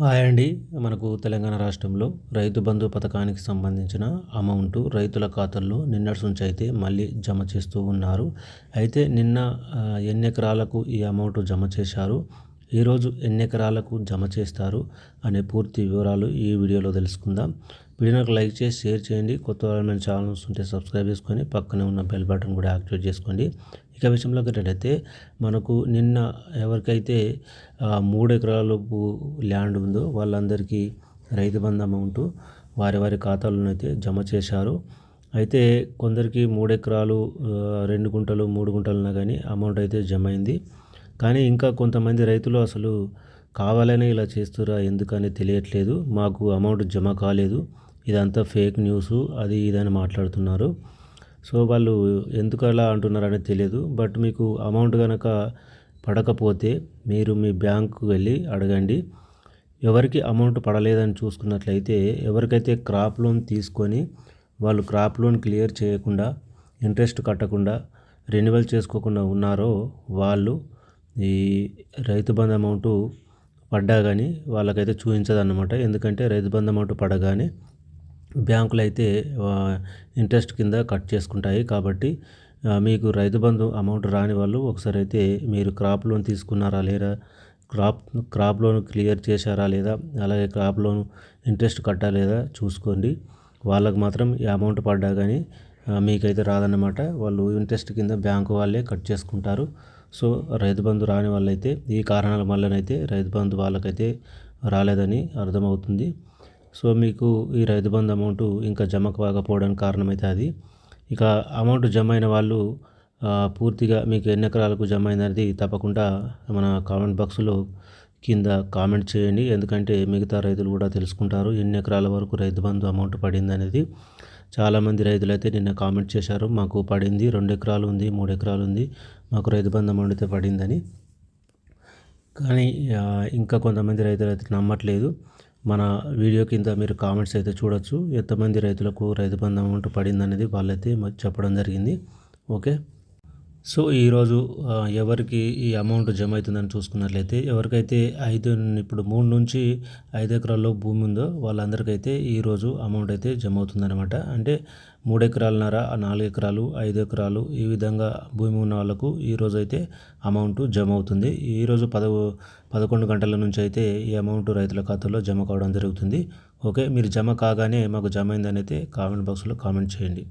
Hi అండి. మనకు తెలంగాణ రాష్ట్రంలో రైతు బంధు పథకానికి సంబంధించిన అమౌంట్ రైతుల ఖాతాల్లో నిన్నటి నుంచి అయితే మళ్ళీ జమ చేస్తూ ఉన్నారు. అయితే నిన్న ఎన్ని ఎకరాలకు ఈ అమౌంట్ జమ చేశారు. ఈరోజు ఎన్ని ఎకరాలకు జమ చేస్తారు అనే పూర్తి వివరాలు ఈ వీడియోలో తెలుసుకుందాం. వీడియోకి లైక్ చేసి షేర్ చేయండి. కొత్త వాళ్ళ ఛానల్స్ ఉంటే సబ్స్క్రైబ్ చేసుకొని పక్కనే ఉన్న బెల్ బటన్ కూడా యాక్టివేట్ చేసుకోండి. ఇక విషయంలోకి ఏంటంటే మనకు నిన్న ఎవరికైతే మూడు ఎకరాలపు ల్యాండ్ ఉందో వాళ్ళందరికీ రైతు బంధు అమౌంట్ వారి వారి ఖాతాలోనైతే జమ చేశారు. అయితే కొందరికి మూడు ఎకరాలు రెండు గుంటలు మూడు గుంటలున్నా కానీ అమౌంట్ అయితే జమ అయింది. కానీ ఇంకా కొంతమంది రైతులు అసలు కావాలనే ఇలా చేస్తురా ఎందుకని తెలియట్లేదు. మాకు అమౌంట్ జమ కాలేదు. ఇదంతా ఫేక్ న్యూస్ అది ఇదని మాట్లాడుతున్నారు. సో వాళ్ళు ఎందుకు అలా అంటున్నారనేది తెలియదు. బట్ మీకు అమౌంట్ కనుక పడకపోతే మీరు మీ బ్యాంకు వెళ్ళి అడగండి. ఎవరికి అమౌంట్ పడలేదని చూసుకున్నట్లయితే ఎవరికైతే క్రాప్ లోన్ తీసుకొని వాళ్ళు క్రాప్ లోన్ క్లియర్ చేయకుండా ఇంట్రెస్ట్ కట్టకుండా రెన్యువల్ చేసుకోకుండా ఉన్నారో వాళ్ళు ఈ రైతు బంధు అమౌంట్ పడ్డా కానీ వాళ్ళకైతే చూపించదన్నమాట. ఎందుకంటే రైతు బంధు అమౌంట్ పడగానే బ్యాంకులు అయితే ఇంట్రెస్ట్ కింద కట్ చేసుకుంటాయి. కాబట్టి మీకు రైతు బంధు అమౌంట్ రాని వాళ్ళు ఒకసారి అయితే మీరు క్రాప్ లోన్ తీసుకున్నారా లేదా క్రాప్ క్రాప్ లోన్ క్లియర్ చేశారా లేదా అలాగే క్రాప్ లోన్ ఇంట్రెస్ట్ కట్టాలేదా చూసుకోండి. వాళ్ళకు మాత్రం ఈ అమౌంట్ పడ్డా కానీ మీకైతే రాదన్నమాట. వాళ్ళు ఇంట్రెస్ట్ కింద బ్యాంకు వాళ్ళే కట్ చేసుకుంటారు. సో రైతు బంధు రాని వాళ్ళైతే ఈ కారణాల వల్లనైతే రైతు బంధు వాళ్ళకైతే రాలేదని అర్థమవుతుంది. సో మీకు ఈ రైతు బంధు అమౌంట్ ఇంకా జమ కాకపోవడానికి కారణమైతే అది. ఇక అమౌంట్ జమ అయిన వాళ్ళు పూర్తిగా మీకు ఎన్ని ఎకరాలకు జమ అయిందనేది తప్పకుండా మన కామెంట్ బాక్స్లో కింద కామెంట్ చేయండి. ఎందుకంటే మిగతా రైతులు కూడా తెలుసుకుంటారు ఎన్ని ఎకరాల వరకు రైతు బంధు అమౌంట్ పడింది అనేది చాలామంది రైతులు అయితే నిన్న కామెంట్ చేశారు మాకు పడింది రెండు ఎకరాలు ఉంది మూడు ఎకరాలు ఉంది మాకు రైతు బంధు అమౌంట్ అయితే పడిందని. కానీ ఇంకా కొంతమంది రైతులు అయితే నమ్మట్లేదు. మన వీడియో కింద మీరు కామెంట్స్ అయితే చూడొచ్చు. ఎంతమంది రైతులకు రైతు బంధు అమౌంట్ పడింది అనేది వాళ్ళైతే చెప్పడం జరిగింది. ఓకే? సో ఈరోజు ఎవరికి ఈ అమౌంట్ జమ అవుతుందని చూసుకున్నట్లయితే ఎవరికైతే ఐదు ఇప్పుడు మూడు నుంచి ఐదు ఎకరాల్లో భూమి ఉందో వాళ్ళందరికైతే ఈరోజు అమౌంట్ అయితే జమ అవుతుందన్నమాట అంటే మూడు ఎకరాలన్నర నాలుగు ఎకరాలు ఐదు ఎకరాలు ఈ విధంగా భూమి ఉన్న వాళ్ళకు ఈరోజు అయితే అమౌంట్ జమ అవుతుంది ఈరోజు పద పదకొండు గంటల నుంచి అయితే ఈ అమౌంట్ రైతుల ఖాతాలో జమ కావడం జరుగుతుంది. ఓకే మీరు జమ కాగానే మాకు జమ అయిందని అయితే కామెంట్ బాక్స్లో కామెంట్ చేయండి.